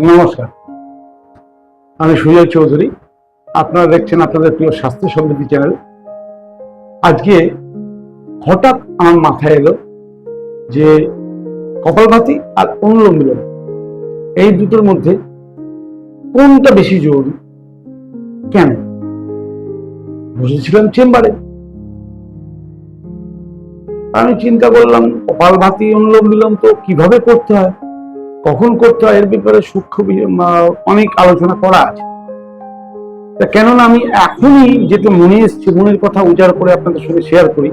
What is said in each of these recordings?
নমস্কার। আমি সুজয় চৌধুরী। আপনারা দেখছেন আপনাদের প্রিয় স্বাস্থ্য সমৃদ্ধি চ্যানেল। আজকে হঠাৎ আমার মাথায় এলো যে কপালভাতি আর অনুলোম বিলোম এই দুটোর মধ্যে কোনটা বেশি জরুরি? কেন? বসেছিলাম চেম্বারে। আমি চিন্তা করলাম কপালভাতি অনুলোম বিলোম তো কীভাবে করতে হয়? কখন করতে হয় এর ব্যাপারে সূক্ষ্ম অনেক আলোচনা করা আছে। কেননা আমি এখনই যেটা মনে এসছে, মনের কথা উজাড় করে আপনাদের সঙ্গে শেয়ার করি,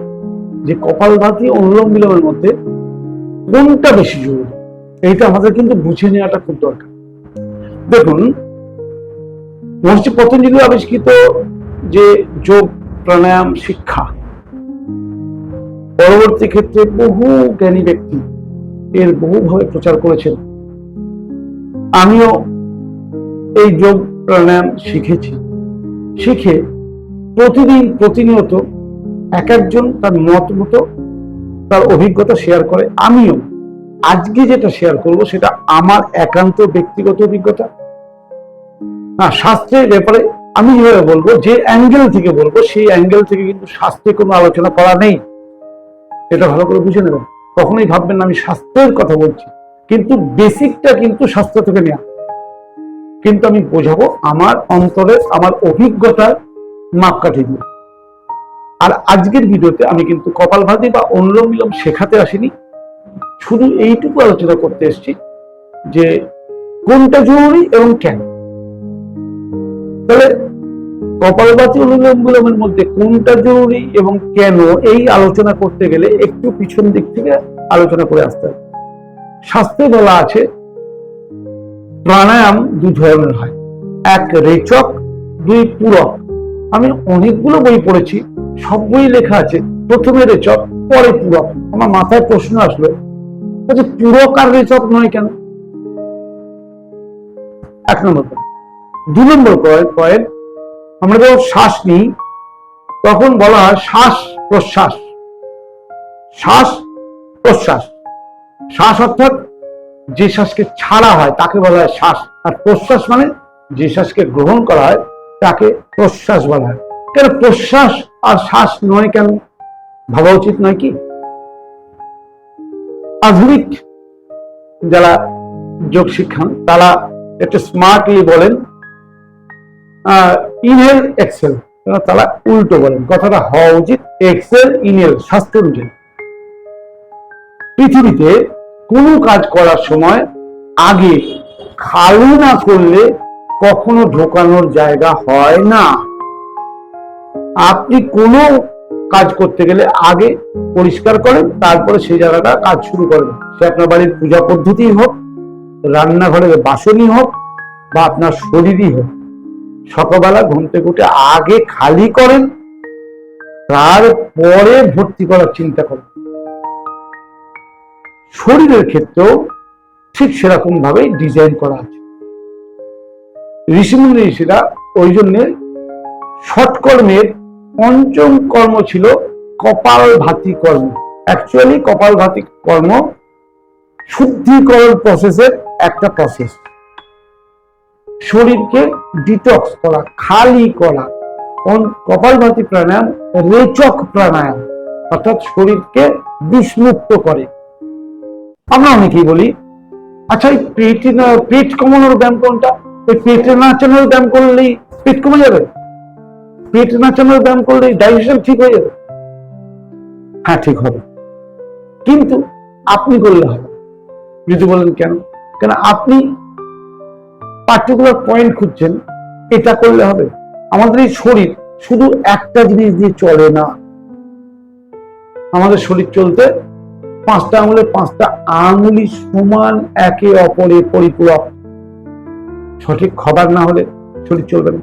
যে কপালভাতি অনুলোম বিলোমের মধ্যে কোনটা বেশি জরুরি? এইটা আমাদের কিন্তু বুঝে নেওয়াটা খুব দরকার। দেখুন মহর্ষি পতঞ্জলি আবিষ্কৃত যে যোগ, প্রাণায়াম, শিক্ষা, পরবর্তী ক্ষেত্রে বহু জ্ঞানী ব্যক্তি এর বহুভাবে প্রচার করেছেন। আমিও এই যোগ প্রাণায়াম শিখেছি। শিখে প্রতিদিন প্রতিনিয়ত এক একজন তার মত মতো তার অভিজ্ঞতা শেয়ার করে। আমিও আজকে যেটা শেয়ার করব সেটা আমার একান্ত ব্যক্তিগত অভিজ্ঞতা। না, শাস্ত্রের ব্যাপারে আমি যেভাবে বলব, যে অ্যাঙ্গেল থেকে বলব, সেই অ্যাঙ্গেল থেকে কিন্তু শাস্ত্রে কোনো আলোচনা করা নেই। এটা ভালো করে বুঝে নেবেন। কখনোই ভাববেন না আমি স্বাস্থ্যের কথা বলছি। কিন্তু বেসিকটা কিন্তু স্বাস্থ্য থেকে নেওয়া কিন্তু আমি বোঝাবো, আমার অন্তরের আমার অভিজ্ঞতার মাপকাঠি দিয়ে। আর আজকের ভিডিওতে আমি কিন্তু কপালভাতি বা অনুলোম বিলোম শেখাতে আসিনি। শুধু এইটুকু আলোচনা করতে এসেছি যে কোনটা জরুরি এবং কেন। তাহলে কপালভাতি অনুলোম বিলোমের মধ্যে কোনটা জরুরি এবং কেন এই আলোচনা করতে গেলে একটু পিছন দিক থেকে আলোচনা করে আসতে হবে। শাস্ত্রে বলা আছে। প্রাণায়াম দু ধরনের হয়। এক রেচক, দুই পূরক। আমি অনেকগুলো বই পড়েছি, সব বই লেখা আছে। প্রথমে রেচক, পরে পূরক। আমার মাথায় প্রশ্ন আসলো যে পূরক আর রেচক নয় কেন? এক নম্বর দু নম্বর পয়েন্ট আমরা যখন শ্বাস নিই, তখন বলা হয় শ্বাস প্রশ্বাস। শ্বাস প্রশ্বাস। শ্বাস অর্থাৎ যে শ্বাসকে ছাড়া হয়, তাকে বলা হয় শ্বাস। আর প্রশ্বাস মানে যে শ্বাসকে গ্রহণ করা হয়, তাকে প্রশ্বাস বলা হয়। কেন প্রশ্বাস আর শ্বাস নয় কেন? ভাবা উচিত নয় কি? আধুনিক যারা যোগ শিক্ষান, তারা একটু স্মার্টলি বলেন ইনহেল এক্সেল তারা উল্টো বলেন। কথাটা হওয়া উচিত এক্সেল ইনহেল স্বাস্থ্য রুটিন পৃথিবীতে কোনো কাজ করার সময় আগে খালি না করলে কখনো ঢোকানোর জায়গা হয় না। আপনি কোনো কাজ করতে গেলে আগে পরিষ্কার করেন, তারপরে সেই জায়গাটা কাজ শুরু করেন। সে আপনার বাড়ির পূজা পদ্ধতি হোক, রান্নাঘরের বাসনই হোক, বা আপনার শরীরই হোক। সকালবেলা ঘুম থেকে উঠে আগে খালি করেন, তারপরে ভর্তি করার চিন্তা করেন। শরীরের ক্ষেত্রেও ঠিক সেরকম ভাবেই ডিজাইন করা আছে। ঋষিমুনি ঋষিরা ওই জন্যে সৎকর্মের পঞ্চম কর্ম ছিল কপাল ভাতি কর্ম। অ্যাকচুয়ালি কপাল ভাতি কর্ম শুদ্ধিকরণ প্রসেসের একটা প্রসেস শরীরকে ডিটক্স করা, খালি করা কপালভাতি প্রাণায়াম রেচক প্রাণায়াম, অর্থাৎ শরীরকে বিষমুক্ত করে। আমরা অনেকেই বলি আচ্ছা এই পেট পেট কমানোর ব্যায়াম কোনটা? এই পেটে নাচানোর ব্যায়াম করলেই পেট কমে যাবে? পেট নাচানোর ব্যায়াম করলেই ডাইজেশন ঠিক হয়ে যাবে? হ্যাঁ ঠিক হবে। কিন্তু আপনি করলে হবে যদি বলেন কেন? কেন আপনি পার্টিকুলার পয়েন্ট খুঁজছেন, এটা করলে হবে। আমাদের এই শরীর শুধু একটা জিনিস দিয়ে চলে না। আমাদের শরীর চলতে পাঁচটা আঙুলে, পাঁচটা আঙুলি সমান একে অপরে পরিপূরক। সঠিক খাবার না হলে শরীর চলবে না।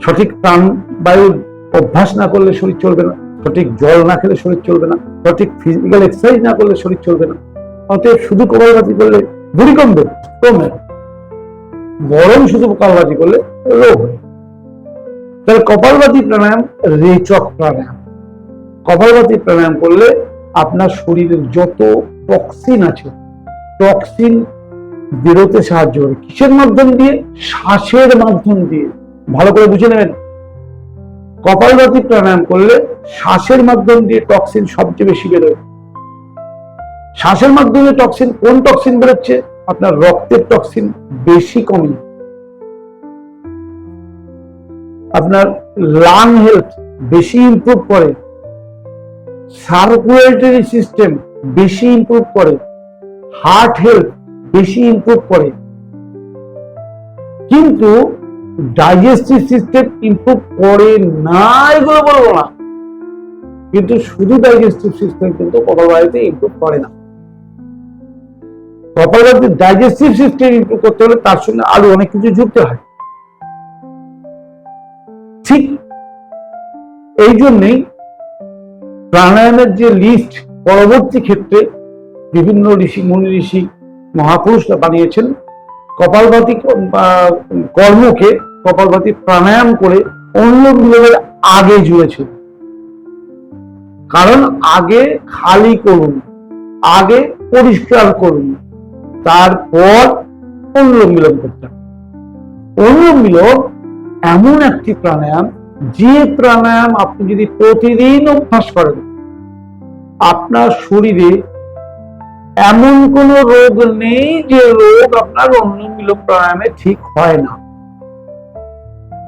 সঠিক প্রাণ বায়ুর অভ্যাস না করলে শরীর চলবে না। সঠিক জল না খেলে শরীর চলবে না। সঠিক ফিজিক্যাল এক্সারসাইজ না করলে শরীর চলবে না। অতএব শুধু কপালভাতি করলে বুড়ি কমবে কমে। বরং শুধু কপালভাতি করলে রোগ হয়। তাহলে কপালভাতি প্রাণায়াম, রেচক প্রাণায়াম। কপালভাতি প্রাণায়াম করলে আপনার শরীরের যত টক্সিন আছে টক্সিন বেরোতে সাহায্য করে। কিসের মাধ্যম দিয়ে? শ্বাসের মাধ্যম দিয়ে। ভালো করে বুঝে নেবেন? কপালভাতি প্রাণায়াম করলে শ্বাসের মাধ্যম দিয়ে টক্সিন সবচেয়ে বেশি বেরোয়। শ্বাসের মাধ্যমে টক্সিন কোন টক্সিন বেরোচ্ছে? আপনার রক্তের টক্সিন বেশি কমে। আপনার লাং হেলথ বেশি ইম্প্রুভ করে। সার্কুলেটরি সিস্টেম বেশি ইমপ্রুভ করে, হার্ট হেলথ বেশি ইমপ্রুভ করে। কিন্তু ডাইজেস্টিভ সিস্টেম ইমপ্রুভ করে না, এগুলো বলব না। কিন্তু শুধু ডাইজেস্টিভ সিস্টেম কিন্তু কপালবাড়িতে ইমপ্রুভ করে না। কপালবাড়িতে ডাইজেস্টিভ সিস্টেম ইমপ্রুভ করতে হলে তার সঙ্গে আরও অনেক কিছু যুক্ত হয়। ঠিক এই জন্যেই প্রাণায়ামের যে লিস্ট পরবর্তী ক্ষেত্রে বিভিন্ন ঋষি, মুনি ঋষি, মহাপুরুষরা বানিয়েছেন কপালভাতি কর্মকে কপালভাতি প্রাণায়াম করে অন্য বিলোপের আগে জুড়েছে কারণ আগে খালি করুন, আগে পরিষ্কার করুন, তারপর অনুলোম বিলোপ করতে। অনুলোম বিলোপ এমন একটি প্রাণায়াম যে প্রাণায়াম আপনি যদি প্রতিদিন অভ্যাস করেন, আপনার শরীরে এমন কোন রোগ নেই যে রোগ আপনার অনুলোম বিলোম প্রাণায়ামে ঠিক হয় না।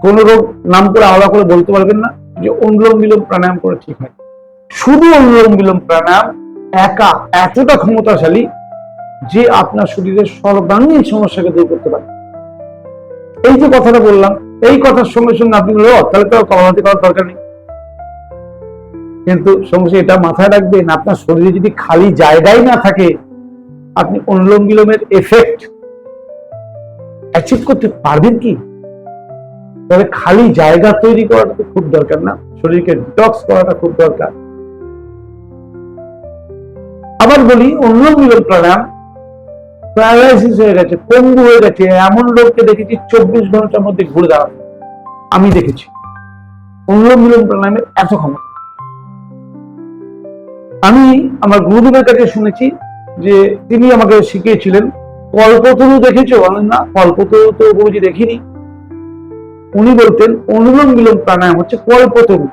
কোন রোগ নাম করে আলাদা করে বলতে পারবেন না যে অনুলোম বিলোম প্রাণায়াম করে ঠিক হয়। শুধু অনুলোম বিলোম প্রাণায়াম, একা, এতটা ক্ষমতাশালী যে আপনার শরীরের সর্বাঙ্গীন সমস্যাকে দূর করতে পারে। এই যে কথাটা বললাম এই কথার সঙ্গে সঙ্গে আপনি বললেন "ও, তাহলে তো কর্মতি করার দরকার নেই। কিন্তু সঙ্গে এটা মাথায় রাখবেন আপনার শরীরে যদি খালি জায়গাই না থাকে আপনি অনুলোম বিলোমের এফেক্ট অ্যাচিভ করতে পারবেন কি? তবে খালি জায়গা তৈরি করাটা তো খুব দরকার না শরীরকে ডিটক্স করাটা খুব দরকার। আবার বলি অনুলোম বিলোম প্রাণায়াম প্যারালাইসিস হয়ে গেছে, পঙ্গু হয়ে গেছে, এমন লোককে দেখেছি চব্বিশ ঘণ্টার মধ্যে ঘুরে দাঁড়াবে আমি দেখেছি। অনুলোম বিলোম প্রাণায়ামের এত ক্ষমতা। আমি আমার গুরুদেবের কাছে শুনেছি যে তিনি আমাকে শিখিয়েছিলেন, কল্পতরু দেখেছ? বলেন না, কল্পতরু তো গুরুজি দেখিনি। উনি বলতেন, অনুলোম বিলোম প্রাণায়াম হচ্ছে কল্পতরু।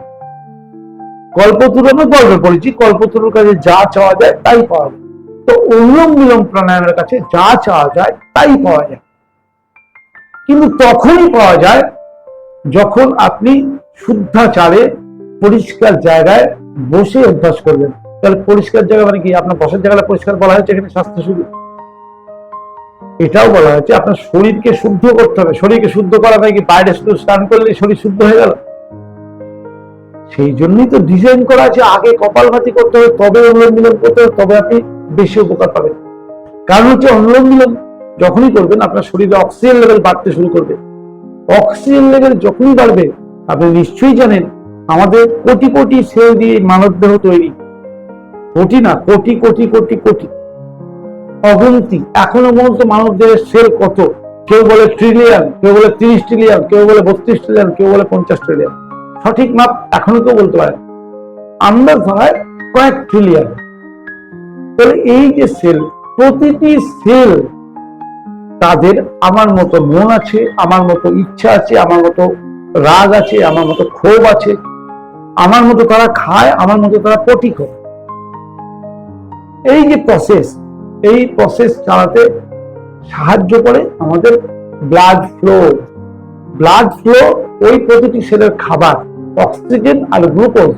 কল্পতরু আমি গল্পে পড়েছি, কল্পতরুর কাছে যা চাওয়া যায় তাই পাওয়া তো অনুলোম বিলোম প্রাণায়ামের কাছে যা চাওয়া যায় তাই পাওয়া যায়। কিন্তু তখনই পাওয়া যায় যখন আপনি শুদ্ধাচারে পরিষ্কার জায়গায় বসে অভ্যাস করবেন। তাহলে পরিষ্কার জায়গা মানে কি? আপনার বসার জায়গাটা পরিষ্কার বলা হয়েছে এখানে স্বাস্থ্য শুধু এটাও বলা হয়েছে আপনার শরীরকে শুদ্ধ করতে হবে। শরীরকে শুদ্ধ করা মানে কি? বাইরে শুধু স্নান করলে শরীর শুদ্ধ হয়ে গেল? সেই জন্যই তো ডিজাইন করা আছে। আগে কপালভাতি করতে হবে, তবে অনুলোম বিলোম করতে হবে, তবে আপনি বেশি উপকার পাবেন কারণ হচ্ছে অনুলোম বিলোম যখনই করবেন, আপনার শরীরে অক্সিজেন লেভেল বাড়তে শুরু করবে। অক্সিজেন লেভেল যখনই বাড়বে, আপনি নিশ্চয়ই জানেন আমাদের কোটি কোটি সেল দিয়ে মানব দেহ তৈরি। কোটি না, কোটি কোটি কোটি কোটি। অগন্তি, এখনও পর্যন্ত মানব দেহের সেল কত? কেউ বলে ট্রিলিয়ন কেউ বলে তিরিশ ট্রিলিয়ন কেউ বলে বত্রিশ ট্রিলিয়ন কেউ বলে পঞ্চাশ ট্রিলিয়ন সঠিক মাপ এখনও কেউ বলতে পারে। আন্দাজ ধরায় কয়েক ট্রিলিয়ন তাহলে এই যে সেল, প্রতিটি সেল তাদের আমার মতো মন আছে, আমার মতো ইচ্ছা আছে, আমার মতো রাগ আছে, আমার মতো ক্ষোভ আছে, আমার মতো তারা খায়, আমার মতো তারা পটি করে। এই যে প্রসেস এই প্রসেস চালাতে সাহায্য করে আমাদের ব্লাড ফ্লো ব্লাড ফ্লো ওই প্রতিটি সেলের খাবার অক্সিজেন আর গ্লুকোজ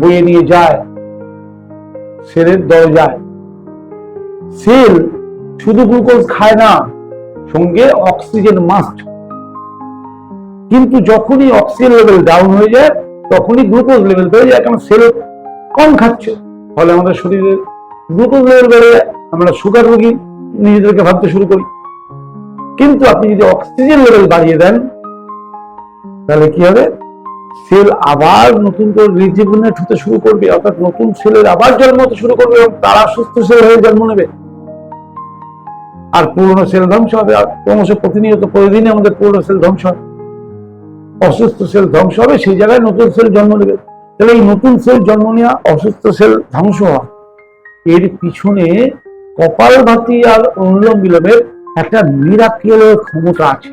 বয়ে নিয়ে যায়, সেলের দরজায়। সেল শুধু গ্লুকোজ খায় না, সঙ্গে অক্সিজেন মাস্ট। কিন্তু যখনই অক্সিজেন লেভেল ডাউন হয়ে যায়, তখনই গ্লুকোজ লেভেল বেড়ে যায়, কারণ সেল কম খাচ্ছে। ফলে আমাদের শরীরে গ্লুকোজ লেভেল বেড়ে যায়, আমরা সুগার রোগী নিজেদেরকে ভাবতে শুরু করি। কিন্তু আপনি যদি অক্সিজেন লেভেল বাড়িয়ে দেন, তাহলে কি হবে? সেল আবার নতুন করে রিজিভনেট হতে শুরু করবে, অর্থাৎ নতুন সেলের আবার জন্ম হতে শুরু করবে এবং তারা সুস্থ সেল হয়ে জন্ম নেবে। আর পুরনো সেল ধ্বংস হবে। আর ক্রমশ প্রতিনিয়ত প্রতিদিনই আমাদের পুরনো সেল ধ্বংস হবে অসুস্থ সেল ধ্বংস হবে, সেই জায়গায় নতুন সেল জন্ম নেবে। তাহলে এই নতুন সেল জন্ম নেওয়া, অসুস্থ সেল ধ্বংস হওয়া, এর পিছনে কপালভাতি আর অনুলোম বিলোমের একটা মিরাকেলের ক্ষমতা আছে।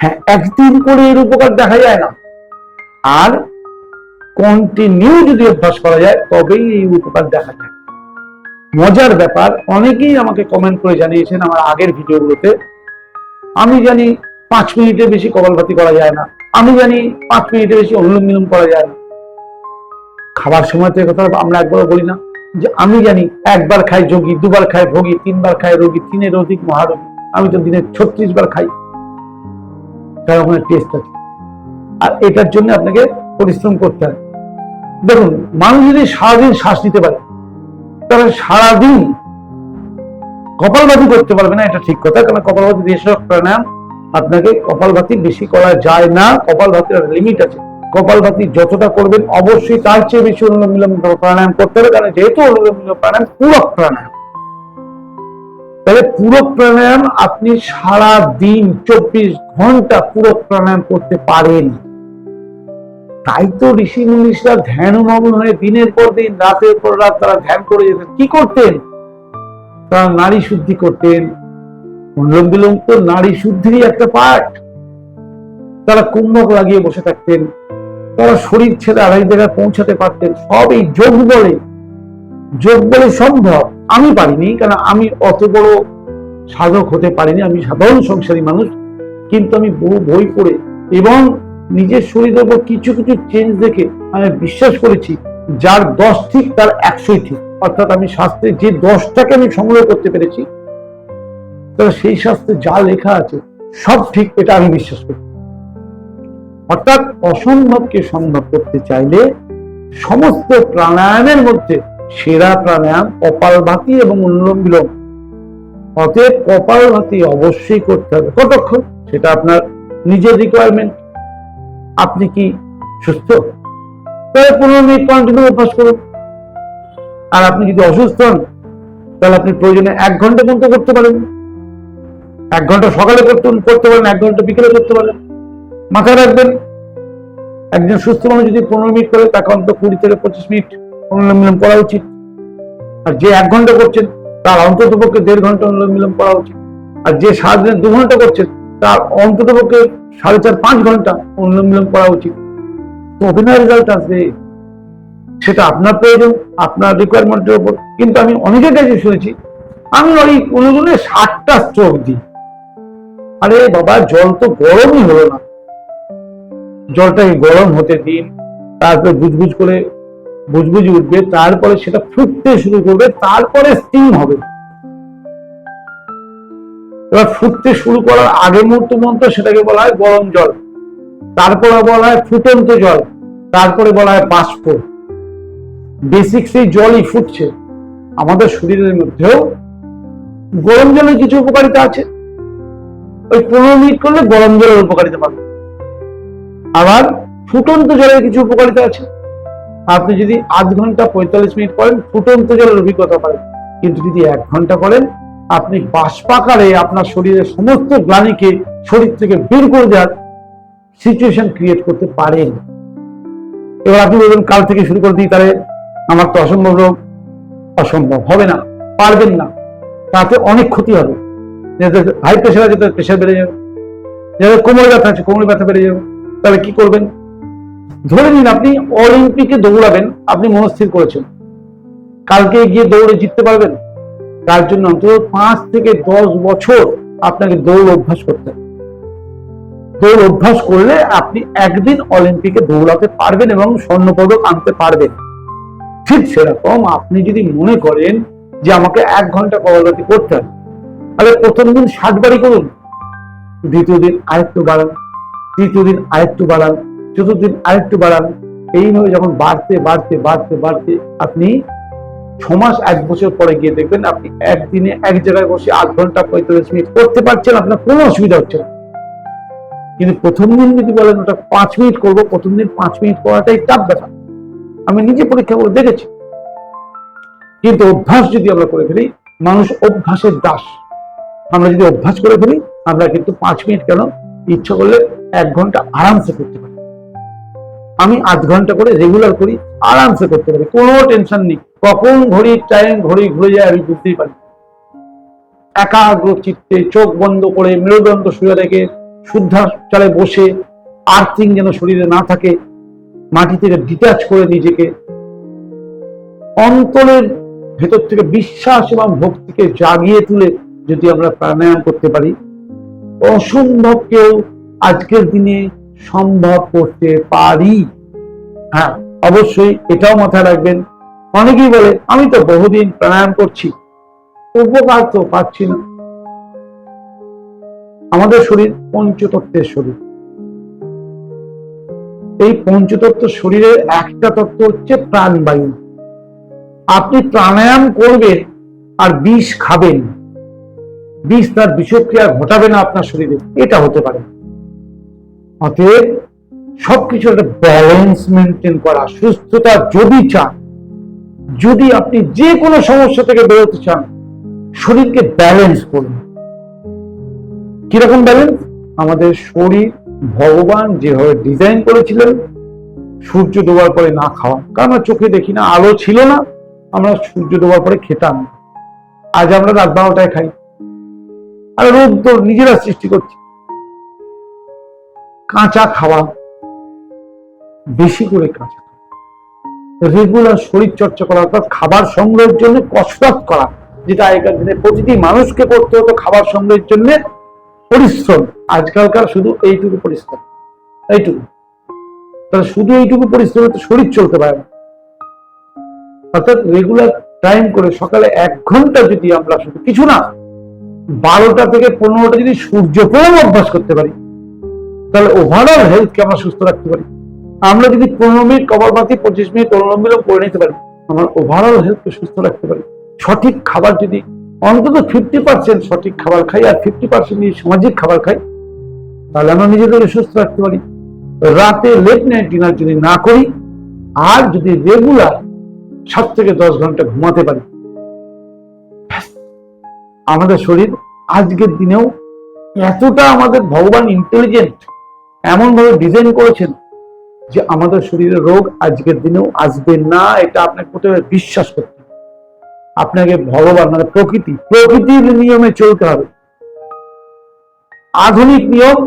হ্যাঁ একদিন করে এর উপকার দেখা যায় না। আর কন্টিনিউ যদি অভ্যাস করা যায়, তবেই এই উপকার দেখা যায়। মজার ব্যাপার, অনেকেই আমাকে কমেন্ট করে জানিয়েছেন আমার আগের ভিডিওগুলোতে, আমি জানি পাঁচ মিনিটের বেশি কপালভাতি করা যায় না, আমি জানি পাঁচ মিনিটের বেশি অনুলোম বিলোম করা যায় না। খাবার সময় তো কথা আমরা একবার বলি না, যে আমি জানি একবার খাই যোগী, দুবার খাই ভোগী, তিনবার খাই রোগী, তিনের অধিক মহারোগী, আমি তো দিনে ছত্রিশ বার খাই। তার ওখানে টেস্ট আছে। আর এটার জন্য আপনাকে পরিশ্রম করতে হয় দেখুন, মানুষ যদি সারাদিন শ্বাস নিতে পারে তাহলে সারাদিন কপালভাতি করতে পারবে না, এটা ঠিক কথা, কারণ কপালভাতি দেশক প্রাণায়াম আপনাকে কপালভাতি বেশি করা যায় না, কপালভাতির লিমিট আছে। কপালভাতি যতটা করবেন, অবশ্যই তার চেয়ে বেশি অনুলোম বিলোম প্রাণায়াম করতে হবে, কারণ যেহেতু অনুলোম বিলোম প্রাণায়াম পূরক প্রাণায়াম। তাহলে পূরক প্রাণায়াম আপনি সারা দিন চব্বিশ ঘণ্টা পূরক প্রাণায়াম করতে পারেন। তাই তো ঋষি মুনিষরা ধ্যান মগ্ন হয়ে দিনের পর দিন, রাতের পর রাত তারা ধ্যান করে যেতেন। কি করতেন? তারা নারী শুদ্ধি করতেন। অনুলোম বিলোম তো নারী শুদ্ধিরই একটা পার্ট তারা কুম্ভক লাগিয়ে বসে থাকতেন। তারা শরীর ছেড়ে আড়াই জায়গায় পৌঁছাতে পারতেন। সব এই যোগ বলে। যোগ বলে সম্ভব। আমি পারিনি কারণ আমি অত বড় সাধক হতে পারিনি। আমি সাধারণ সংসারী মানুষ। কিন্তু আমি বহু বই পড়ে এবং নিজের শরীরের উপর কিছু কিছু চেঞ্জ দেখে আমি বিশ্বাস করেছি যার দশ ঠিক, তার একশোই ঠিক। অর্থাৎ আমি শাস্ত্রে যে দশটাকে আমি সংগ্রহ করতে পেরেছি, তাহলে সেই শাস্ত্রে যা লেখা আছে সব ঠিক, এটা আমি বিশ্বাস করি। অর্থাৎ অসম্ভবকে সম্ভব করতে চাইলে সমস্ত প্রাণায়ামের মধ্যে সেরা প্রাণায়াম কপালভাতি এবং অনুলোম বিলোম। অতএব কপালভাতি অবশ্যই করতে হবে। কতক্ষণ? সেটা আপনার নিজের রিকোয়ারমেন্ট আপনি কি সুস্থ? তাহলে পনেরো মিনিট কন্টিনিউ অভ্যাস করুন। আর আপনি যদি অসুস্থ হন, তাহলে আপনি প্রয়োজনে এক ঘণ্টা পর্যন্ত করতে পারেন। এক ঘণ্টা সকালে করতে করতে পারেন, এক ঘণ্টা বিকেলে করতে পারেন। মাথায় রাখবেন, একজন সুস্থ মানুষ যদি পনেরো মিনিট করে, তাকে অন্তত কুড়ি থেকে পঁচিশ মিনিট অনুলোম বিলোম করা উচিত। আর যে এক ঘণ্টা করছেন, তার অন্তত পক্ষে দেড় ঘণ্টা অনুলোম বিলোম করা উচিত। আর যে সারাদিনে দু ঘণ্টা করছেন তার অন্তত পক্ষে সাড়ে চার পাঁচ ঘণ্টা অনুলোম বিলোম করা উচিত। তবে না রেজাল্ট আসবে, সেটা আপনার প্রয়োজন, আপনার রিকোয়ারমেন্টের উপর। কিন্তু আমি অনেকের কাছে শুনেছি, আমি ওই অনুগুণে ষাটটা স্ট্রোক দিই। আরে বাবা, জল তো গরমই হলো না। জলটাকে গরম হতে দিন, তারপরে বুজবুজ করে বুজবুজি উঠবে, তারপরে সেটা ফুটতে শুরু করবে, তারপরে স্টিম হবে। এবার ফুটতে শুরু করার আগে মুহূর্ত মন্ত্র সেটাকে বলা হয় গরম জল। তারপরে বলা হয় ফুটন্ত জল। তারপরে বলা হয় বাষ্প। বেসিক সেই জলই ফুটছে। আমাদের শরীরের মধ্যেও গরম জলের কিছু উপকারিতা আছে। ওই পনেরো মিনিট করলে গরম জলের উপকারিতা পাবে। আবার ফুটন্ত জলের কিছু উপকারিতা আছে। আপনি যদি আধ ঘণ্টা পঁয়তাল্লিশ মিনিট করেন, ফুটন্ত জলের অভিজ্ঞতা পাবেন। কিন্তু যদি এক ঘণ্টা করেন আপনি বাষ্পাকারে আপনার শরীরের সমস্ত গ্লানিকে শরীর থেকে বের করে দেওয়ার সিচুয়েশন ক্রিয়েট করতে পারেন। এবার আপনি বলবেন কাল থেকে শুরু করে দিই, তাহলে আমার তো অসম্ভব রোগ। অসম্ভব, হবে না, পারবেন না। তাতে অনেক ক্ষতি হবে। যাদের হাই প্রেশার আছে তাদের প্রেশার বেড়ে যাবে। যাদের কোমর ব্যথা আছে, কোমর ব্যথা বেড়ে যাবে। তাহলে কি করবেন? ধরে নিন আপনি অলিম্পিকে দৌড়াবেন, আপনি মনস্থির করেছেন। কালকে গিয়ে দৌড়ে জিততে পারবেন? তার জন্য অন্তত পাঁচ থেকে দশ বছর আপনাকে দৌড় অভ্যাস করতে হবে। দৌড় অভ্যাস করলে আপনি একদিন অলিম্পিকে দৌড়াতে পারবেন এবং স্বর্ণপদক আনতে পারবেন। ঠিক সেরকম আপনি যদি মনে করেন যে আমাকে এক ঘণ্টা কপালভাতি করতে হবে, তাহলে প্রথম দিন ষাট বাড়ি করুন, দ্বিতীয় দিন আরেকটু বাড়ান, তৃতীয় দিন আরেকটু বাড়ান, চতুর্থ দিন আরেকটু বাড়ান। এইভাবে যখন বাড়তে বাড়তে বাড়তে বাড়তে আপনি ছ মাস এক বছর পরে গিয়ে দেখবেন আপনি একদিনে এক জায়গায় বসে আধ ঘণ্টা, পঁয়তাল্লিশ মিনিট করতে পারছেন, আপনার কোনো অসুবিধা হচ্ছে না। কিন্তু প্রথম দিন যদি বলেন ওটা পাঁচ মিনিট করব, প্রথম দিন পাঁচ মিনিট করাটাই চাপ ব্যাপার। আমি নিজে পরীক্ষা করে দেখেছি। কিন্তু অভ্যাস যদি আমরা করে ফেলি, মানুষ অভ্যাসের দাস। আমরা যদি অভ্যাস করে ফেলি, আমরা কিন্তু পাঁচ মিনিট কেন? ইচ্ছা করলে এক ঘণ্টা আরামসে করতে পারি। আমি আধ ঘণ্টা করে রেগুলার করি, আরামসে করতে পারি। কোনো টেনশন নেই। কখন ঘড়ির টাইম ঘড়ি ঘুরে যায়, আমি বুঝতেই পারি একাগ্র চিত্তে চোখ বন্ধ করে, মেরুদণ্ড শুয়ে রেখে শুদ্ধাচারে বসে আর্থিং যেন শরীরে না থাকে মাটি থেকে ডিটাচ করে নিজেকে, অন্তরের ভেতর থেকে বিশ্বাস এবং ভক্তিকে জাগিয়ে তুলে যদি আমরা প্রাণায়াম করতে পারি, অসম্ভব কেউ আজকের দিনে সম্ভব করতে পারি। হ্যাঁ অবশ্যই এটাও মাথায় রাখবেন। অনেকেই বলে, আমি তো বহুদিন প্রাণায়াম করছি। উপকার তো পাচ্ছি না। আমাদের শরীর পঞ্চতত্ত্বের শরীর। এই পঞ্চতত্ত্ব শরীরের একটা তত্ত্ব হচ্ছে প্রাণবায়ু। আপনি প্রাণায়াম করবেন আর বিষ খাবেন। বিষ তার বিষক্রিয়া ঘটাবে না আপনার শরীরে। এটা হতে পারে। অতএব সবকিছু একটা ব্যালেন্স মেনটেন করা, সুস্থতা যদি চান, যদি আপনি যে কোনো সমস্যা থেকে বেরোতে চান, শরীরকে ব্যালেন্স করুন। কীরকম ব্যালেন্স আমাদের শরীর, ভগবান যেভাবে ডিজাইন করেছিলেন, সূর্য ডোবার পরে না খাওয়া। কারণ চোখে দেখি না, আলো ছিল না, আমরা সূর্য ডোবার পরে খেতাম। আজ আমরা রাত বারোটায় খাই। আর রোগ তো নিজেরা সৃষ্টি করছি। কাঁচা খাওয়া, বেশি করে কাঁচা রেগুলার শরীর চর্চা করা অর্থাৎ খাবার সংগ্রহের জন্য কসরত করা, যেটা আগেকার দিনে প্রতিটি মানুষকে করতে হতো খাবার সংগ্রহের জন্য পরিশ্রম। আজকালকার শুধু এইটুকু পরিশ্রম। এইটুকু। তাহলে শুধু এইটুকু পরিশ্রমে তো শরীর চলতে পারে না। অর্থাৎ রেগুলার টাইম করে সকালে এক ঘণ্টা যদি আমরা শুধু, কিছু না, বারোটা থেকে পনেরোটা যদি সূর্যক্রম অভ্যাস করতে পারি তাহলে ওভারঅল হেলথকে আমরা সুস্থ রাখতে পারি। আমরা যদি পনেরো মিনিট কপালভাতি পঁচিশ মিনিট অনুলোম বিলোম করে নিতে পারি, আমার ওভারঅল হেলথকে সুস্থ রাখতে পারি। সঠিক খাবার যদি অন্তত ফিফটি পার্সেন্ট সঠিক খাবার খাই আর ফিফটি পার্সেন্ট যদি সামাজিক খাবার খাই, তাহলে আমরা নিজেদেরকে সুস্থ রাখতে পারি। রাতে লেট নাইট ডিনার যদি না করি, আর যদি রেগুলার সাত থেকে দশ ঘণ্টা ঘুমাতে পারি আমাদের শরীর আজকের দিনেও এতটা আমাদের ভগবান ইন্টেলিজেন্ট এমন ভাবে ডিজাইন করেছেন যে আমাদের শরীরে রোগ আজকের দিনেও আসবে না, এটা আপনাকে প্রথমে বিশ্বাস করতে হবে। আপনাকে ভগবান মানে প্রকৃতি, প্রকৃতির নিয়মে চলতে হবে আধুনিক নিয়ম,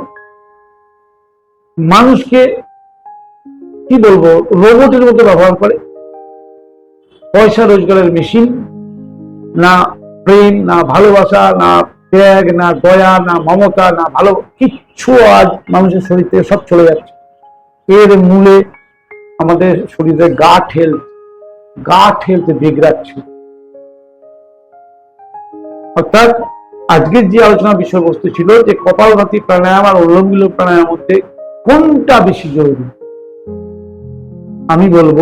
মানুষকে কি বলব, রোবটের মতো ব্যবহার করে পয়সা রোজগারের মেশিন না প্রেম, না ভালোবাসা, না ত্যাগ না দয়া, না মমতা, না ভালো, কিচ্ছু আজ মানুষের শরীর থেকে সব চলে যাচ্ছে। এর মূলে আমাদের শরীরে গাট হেলথ গাট হেলথ বিগড়াচ্ছে অর্থাৎ আজকের যে আলোচনা বিষয়বস্তু ছিল যে কপালভাতি প্রাণায়াম আর অনুলোম প্রাণায়ামের মধ্যে কোনটা বেশি জরুরি? আমি বলব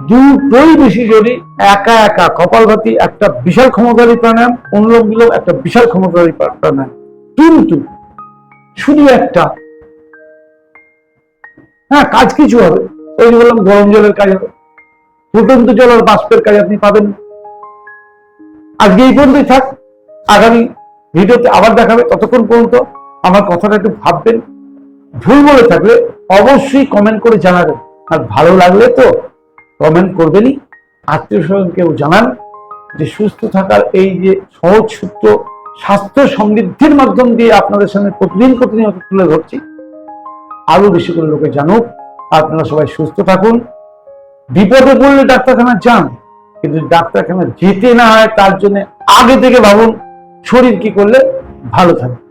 দুটোই বেশি জরুরি। একা একা কপালভাতি একটা বিশাল ক্ষমতারী প্রাণায়াম, অনুলোম বিলোম একটা বিশাল ক্ষমতারী প্রা- প্রাণায়াম। কিন্তু শুধু একটা। হ্যাঁ কাজ কিছু হবে। ওই যে বললাম, গরম জলের কাজ হবে। ফুটন্ত জল আর বাষ্পের কাজ আপনি পাবেন। আজকে এই পর্যন্তই থাক। আগামী ভিডিওতে আবার দেখাবে। ততক্ষণ পর্যন্ত আমার কথাটা একটু ভাববেন। ভুল বলে থাকলে অবশ্যই কমেন্ট করে জানাবেন। আর ভালো লাগলে তো কমেন্ট করবেনই। আত্মীয় স্বজনকেও জানান যে সুস্থ থাকার এই যে সহজ সূত্র স্বাস্থ্য সমৃদ্ধির মাধ্যম দিয়ে আপনাদের সামনে প্রতিদিন প্রতিনিয়ত তুলে ধরছি আরও বেশি করে লোকে জানুক, আপনারা সবাই সুস্থ থাকুন। বিপদে পড়লে ডাক্তারখানা যান, কিন্তু ডাক্তারখানা যেতে না হয়, তার জন্য আগে থেকে ভাবুন, শরীর কি করলে ভালো থাকবে।